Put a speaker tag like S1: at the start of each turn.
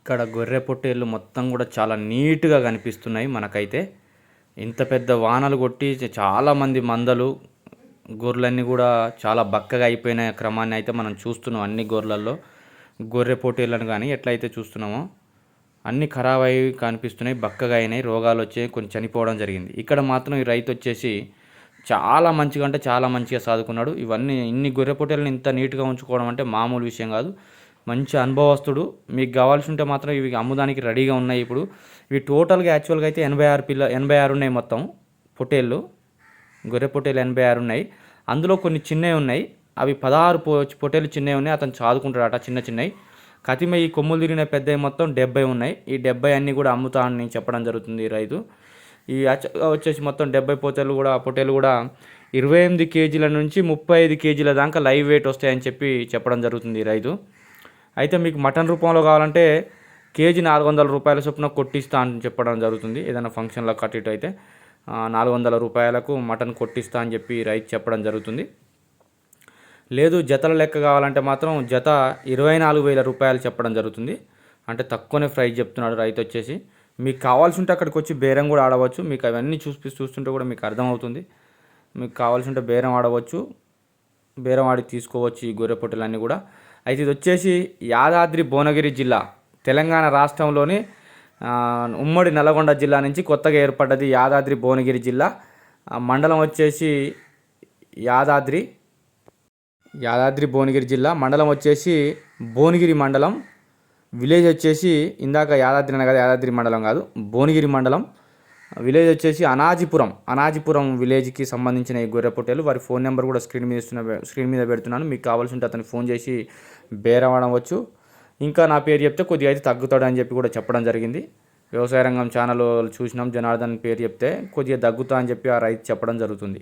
S1: ఇక్కడ గొర్రె పొట్టేళ్ళు మొత్తం కూడా చాలా నీట్గా కనిపిస్తున్నాయి మనకైతే. ఇంత పెద్ద వానలు కొట్టి చాలామంది మందలు గొర్రెలన్నీ కూడా చాలా బక్కగా అయిపోయిన క్రమాన్ని అయితే మనం చూస్తున్నాం అన్ని గొర్రెలలో. గొర్రె పొట్టేళ్ళను కానీ ఎట్లయితే చూస్తున్నామో అన్ని ఖరాబ్ అయి కనిపిస్తున్నాయి బక్కగా అయినాయి రోగాలు వచ్చాయి కొన్ని చనిపోవడం జరిగింది. ఇక్కడ మాత్రం ఈ రైతు వచ్చేసి చాలా మంచిగా అంటే చాలా మంచిగా సాదుకున్నాడు. ఇవన్నీ ఇన్ని గొర్రె పొట్టేలను ఇంత నీట్గా ఉంచుకోవడం అంటే మామూలు విషయం కాదు. మంచి అనుభవస్తుడు. మీకు కావాల్సి ఉంటే మాత్రం ఇవి అమ్ముదానికి రెడీగా ఉన్నాయి ఇప్పుడు. ఇవి టోటల్గా యాక్చువల్గా అయితే ఎనభై ఆరు పిల్ల ఎనభై ఆరు ఉన్నాయి మొత్తం పొటేళ్ళు గొర్రె పొటేలు ఎనభై ఆరు ఉన్నాయి. అందులో కొన్ని చిన్నవి ఉన్నాయి. అవి పదహారు పొ పొట్టేలు చిన్నవి ఉన్నాయి. అతను చాదుకుంటాడట చిన్న చిన్నవి. కతిమ ఈ కొమ్ములు తిరిగిన పెద్దవి మొత్తం డెబ్బై ఉన్నాయి. ఈ డెబ్బై అన్నీ కూడా అమ్ముతా అని చెప్పడం జరుగుతుంది రైతు. ఈ వచ్చేసి మొత్తం డెబ్బై పొటేలు కూడా పొటేలు కూడా ఇరవై ఎనిమిది కేజీల నుంచి ముప్పై ఐదు కేజీల దాకా లైవ్ వెయిట్ వస్తాయని చెప్పి చెప్పడం జరుగుతుంది రైతు. అయితే మీకు మటన్ రూపంలో కావాలంటే కేజీ నాలుగు వందల రూపాయల చొప్పున కొట్టిస్తా అని చెప్పడం జరుగుతుంది. ఏదైనా ఫంక్షన్లో కట్టిట్టు అయితే నాలుగు వందల రూపాయలకు మటన్ కొట్టిస్తా అని చెప్పి రైతు చెప్పడం జరుగుతుంది. లేదు జతల లెక్క కావాలంటే మాత్రం జత ఇరవై నాలుగు వేల రూపాయలు చెప్పడం జరుగుతుంది. అంటే తక్కువనే ప్రైస్ చెప్తున్నాడు రైతు వచ్చేసి. మీకు కావాల్సి ఉంటే అక్కడికి వచ్చి బేరం కూడా ఆడవచ్చు. మీకు అవన్నీ చూసి చూస్తుంటే కూడా మీకు అర్థమవుతుంది. మీకు కావాల్సి ఉంటే బేరం ఆడవచ్చు. బేరం ఆడి తీసుకోవచ్చు ఈ గొర్రె పొట్టలన్నీ కూడా. అయితే ఇది వచ్చేసి యాదాద్రి భువనగిరి జిల్లా తెలంగాణ రాష్ట్రంలోని ఉమ్మడి నల్గొండ జిల్లా నుంచి కొత్తగా ఏర్పడ్డది యాదాద్రి భువనగిరి జిల్లా. మండలం వచ్చేసి యాదాద్రి యాదాద్రి భువనగిరి జిల్లా. మండలం వచ్చేసి భువనగిరి మండలం. విలేజ్ వచ్చేసి ఇందాక యాదాద్రి అనగా యాదాద్రి మండలం కాదు భువనగిరి మండలం. విలేజ్ వచ్చేసి అనాజిపురం. అనాజిపురం విలేజ్కి సంబంధించిన ఈ గొర్రె పొట్టేలు. వారి ఫోన్ నెంబర్ కూడా స్క్రీన్ మీద ఇస్తున్న స్క్రీన్ మీద పెడుతున్నాను. మీకు కావాల్సి ఉంటే అతనికి ఫోన్ చేసి బేరవడవచ్చు ఇంకా నా పేరు చెప్తే కొద్దిగా అయితే తగ్గుతాడు అని చెప్పి కూడా చెప్పడం జరిగింది. వ్యవసాయ రంగం ఛానల్ చూసినాం. జనార్దన్ పేరు చెప్తే కొద్దిగా తగ్గుతా అని చెప్పి ఆ రైతు చెప్పడం జరుగుతుంది.